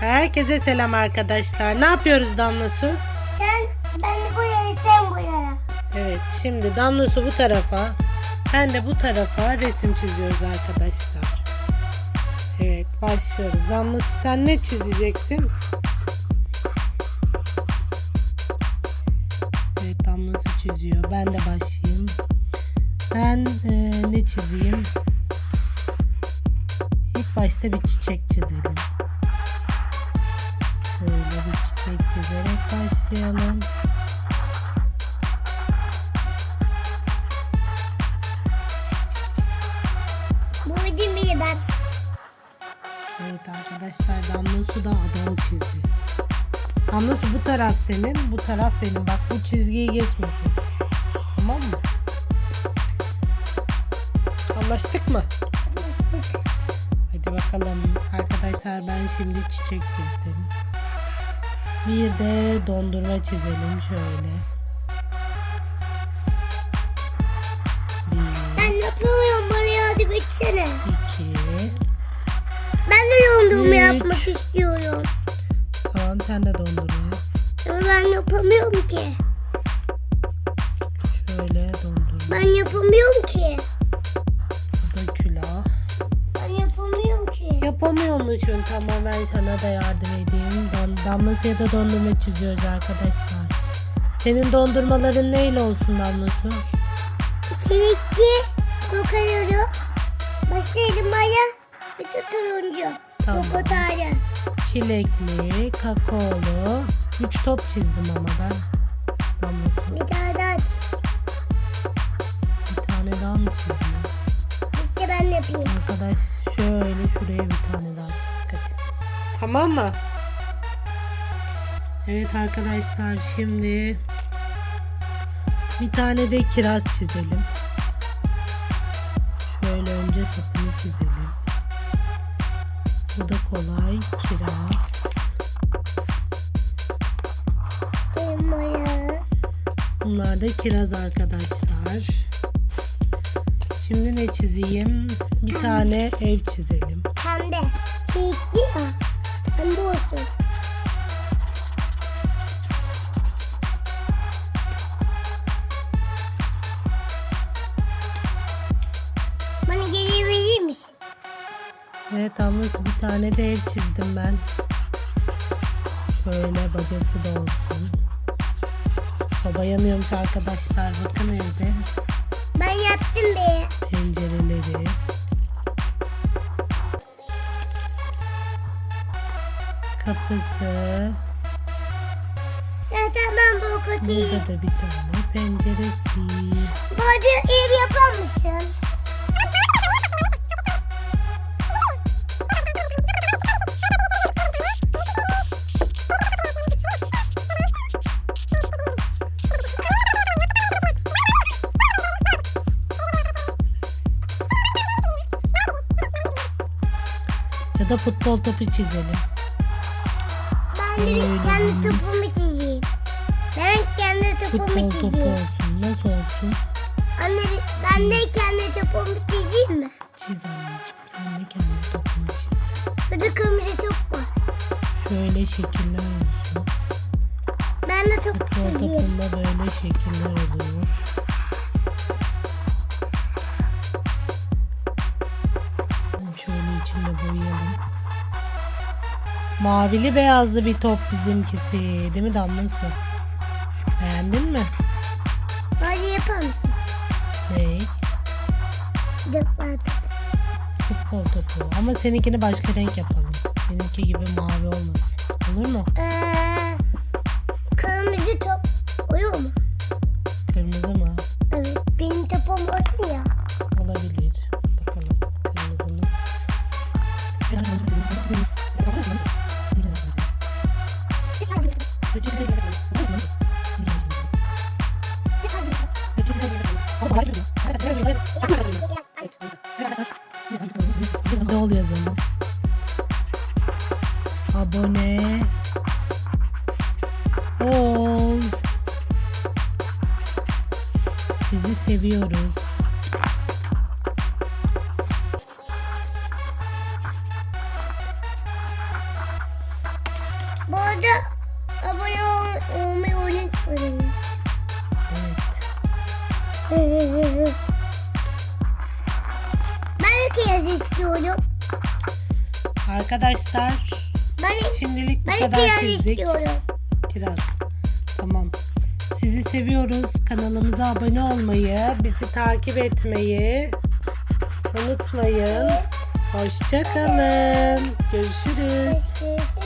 Herkese selam arkadaşlar. Ne yapıyoruz Damlası? Sen ben buraya sen buraya. Evet şimdi Damlası bu tarafa. Ben de bu tarafa resim çiziyoruz arkadaşlar. Evet başlıyoruz. Damlası sen ne çizeceksin? Evet Damlası çiziyor. Ben de başlayayım. Ben e, ne çizeyim? İlk başta bir çiçek çizelim. Çiçek çizerek başlayalım. Bu bizim biri ben. Evet arkadaşlar Damla Su da adam çizdi. Damla Su bu taraf senin, bu taraf benim. Bak bu çizgiyi geçmiyorsun. Tamam mı? Anlaştık mı? Hadi bakalım. Arkadaşlar ben şimdi çiçek çizdim. Bir de dondurma çizelim şöyle. Bir, Ben yapamıyorum bana yardım etsene. iki. Ben de dondurma Üç. yapmak istiyorum. Tamam sen de dondurma yap. Ama ben yapamıyorum ki. Şöyle dondurma. Ben yapamıyorum ki. Bu da külah. Ben yapamıyorum ki. Yapamıyor musun? Tamam ben sana da yardım edeyim. Dam Damlacıya da dondurma çiziyoruz arkadaşlar. Senin dondurmaların neyle olsun Damlacı? Çelikli kokaları. Başlayalım bana. Bir de turuncu. Tamam. Kokotarı. Çilekli, kakaolu. Üç top çizdim ama ben. Damlacı. Bir tane daha. Bir tane daha mı çizdim? De ben yapayım. Arkadaş şöyle şuraya bir tane daha çizdik. Tamam mı? Evet arkadaşlar şimdi bir tane de kiraz çizelim. Şöyle önce sapını çizelim. Bu da kolay kiraz. Bunlar da kiraz arkadaşlar. Şimdi ne çizeyim? Bir tane ev çizelim. Pembe. Ya. Pembe olsun. Evet ama bir tane de ev çizdim ben. Şöyle bacası da olsun. Soba yanıyormuş arkadaşlar. Bakın evde. Ben yaptım be. Pencereleri. Kapısı. Ya tamam bu kutuyu. Burada da bir tane penceresi. Bana ev yapar mısın? Ya da futbol topu çizelim. Ben de bir kendi topumu çizeyim. Ben kendi topumu Futbol topu çizeyim. olsun. Nasıl olsun? Anne ben de kendi topumu çizeyim mi? Çiz anneciğim. Sen de kendi topunu çiz. Şurada kırmızı top var. Şöyle şekiller olsun. Ben de top Futbol çizeyim. topunda böyle şekiller olur. Mavili beyazlı bir top bizimkisi. Değil mi Damla Su? Beğendin mi? Hadi yapar mısın? Ne? Dıklat. Futbol topu. Ama seninkini başka renk yapalım. Benimki gibi mavi olmasın. Olur mu? Ee, kırmızı Ne ol yazalım. Abone ol. Sizi seviyoruz. Bu arada abone ol- olmayı unutmayın. Evet. İstiyorum. Arkadaşlar Ben, şimdilik bu ben kadar kıyas çizdik. istiyorum. Kiraz. Tamam. Sizi seviyoruz. Kanalımıza abone olmayı, bizi takip etmeyi unutmayın. Hoşça kalın. Görüşürüz. Görüşürüz.